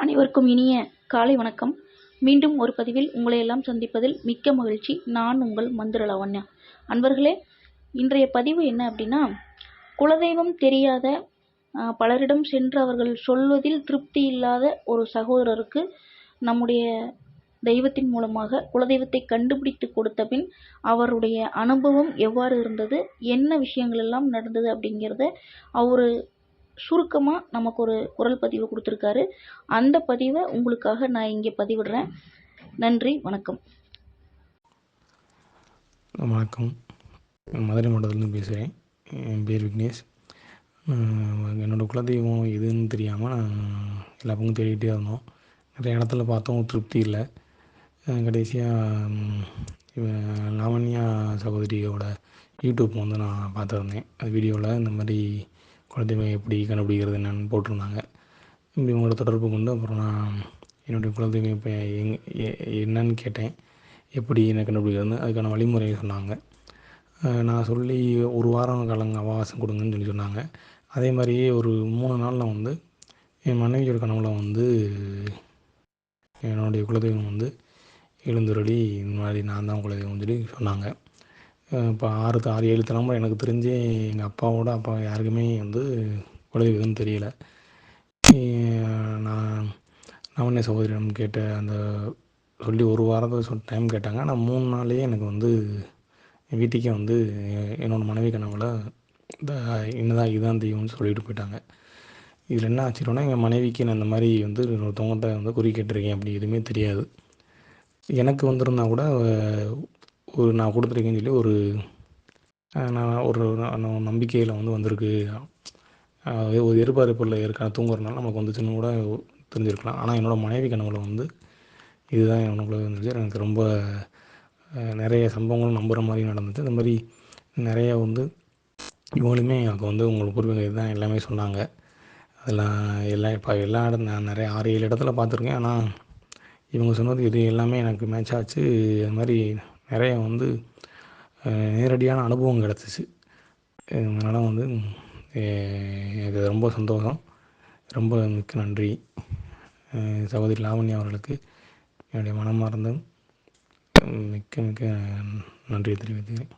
அனைவருக்கும் இனிய காலை வணக்கம். மீண்டும் ஒரு பதிவில் உங்களை எல்லாம் சந்திப்பதில் மிக்க மகிழ்ச்சி. நான் உங்கள் மந்திர லவண்யா. அன்பர்களே இன்றைய பதிவு என்ன அப்படின்னா குலதெய்வம் தெரியாத பலரிடம் சென்று அவர்கள் சொல்வதில் திருப்தி இல்லாத ஒரு சகோதரருக்கு நம்முடைய தெய்வத்தின் மூலமாக குலதெய்வத்தை கண்டுபிடித்து கொடுத்த பின் அவருடைய அனுபவம் எவ்வாறு இருந்தது என்ன விஷயங்கள் எல்லாம் நடந்தது அப்படிங்கிறத அவர் சுருக்கமாக நமக்கு ஒரு குரல் பதிவு கொடுத்துருக்காரு. அந்த பதிவை உங்களுக்காக நான் இங்கே பதிவிடுறேன். நன்றி வணக்கம். வணக்கம். நான் மதுரை மாவட்டத்துலேருந்து பேசுகிறேன். என் பேர் விக்னேஷ். என்னோடய குலதெய்வம் எதுன்னு தெரியாமல் நான் எல்லா பக்கம் தேடிகிட்டே இருந்தோம். நிறைய இடத்துல பார்த்தோம். திருப்தி இல்லை. கடைசியாக லாவண்யா சகோதரியோட யூடியூப் வந்து நான் பார்த்துருந்தேன். அது வீடியோவில் இந்த மாதிரி குலதெய்வம் எப்படி கண்டுபிடிக்கிறது என்னென்னு போட்டிருந்தாங்க. இப்படி உங்களோட தொடர்பு கொண்டு அப்புறம் நான் என்னுடைய குலதெய்வம் இப்போ எங் எ- என்னன்னு கேட்டேன். எப்படி என்ன கண்டுபிடிக்கிறதுன்னு அதுக்கான வழிமுறையை சொன்னாங்க. நான் சொல்லி ஒரு வாரம் காலங்க அவகாசம் கொடுங்கன்னு சொல்லி சொன்னாங்க. அதே மாதிரியே ஒரு மூணு நாளில் வந்து என் மனைவியோட கனவுல வந்து என்னுடைய குலதெய்வம் வந்து எழுந்துருளி இந்த மாதிரி நான் தான் குலதெய்வம் சொல்லி சொன்னாங்க. இப்போ ஆறு ஆறு ஏழு தலைமுறை எனக்கு தெரிஞ்சு எங்கள் அப்பாவோட அப்பா யாருக்குமே வந்து குலதெய்வம்னு தெரியல. நான் நவன்ய சகோதரிடம் கேட்ட அந்த சொல்லி ஒரு வாரத்தை சொ டைம் கேட்டாங்க. ஆனால் மூணு நாள்லேயே எனக்கு வந்து என் வீட்டுக்கே வந்து என்னோடய என்னோட மனைவி கனவுல இந்த என்னதான் இதுதான் தெய்வம்னு சொல்லிட்டு போயிட்டாங்க. இதில் என்ன ஆச்சுன்னா எங்கள் மனைவிக்கு நான் இந்த மாதிரி வந்து ஒருத்தவங்கள்ட்ட வந்து குறி கேட்டிருக்கேன். அப்படி எதுவுமே தெரியாது. எனக்கு வந்திருந்தா கூட ஒரு நான் கொடுத்துருக்கேன்னு சொல்லி ஒரு நான் ஒரு நான் நம்பிக்கையில் வந்து வந்திருக்கு. ஒரு எதிர்பார்ப்பில் இருக்க தூங்குறதுனால நமக்கு வந்துச்சுன்னு கூட தெரிஞ்சிருக்கலாம். ஆனால் என்னோடய மனைவி கனவுல வந்து இதுதான் எனக்குள்ள இருந்துச்சு எனக்கு ரொம்ப நிறைய சம்பவங்களும் நம்புகிற மாதிரி நடந்துச்சு. இந்த மாதிரி நிறைய வந்து இவங்களுமே எனக்கு வந்து உங்களுக்கு பூர்வீகம் இதுதான் எல்லாமே சொன்னாங்க. அதெல்லாம் எல்லாம் இப்போ எல்லா இடம் நான் நிறைய ஆறு ஏழு இடத்துல பார்த்துருக்கேன். ஆனால் இவங்க சொன்னது இது எல்லாமே எனக்கு மேட்ச் ஆச்சு. அது மாதிரி நிறைய வந்து நேரடியான அனுபவம் கிடச்சிச்சு. அதனால் வந்து எனக்கு ரொம்ப சந்தோஷம். ரொம்ப மிக்க நன்றி. சகோதரி லாவண்யா அவர்களுக்கு என்னுடைய மனமார்ந்த மிக்க மிக்க நன்றியை தெரிவித்துக்கிறேன்.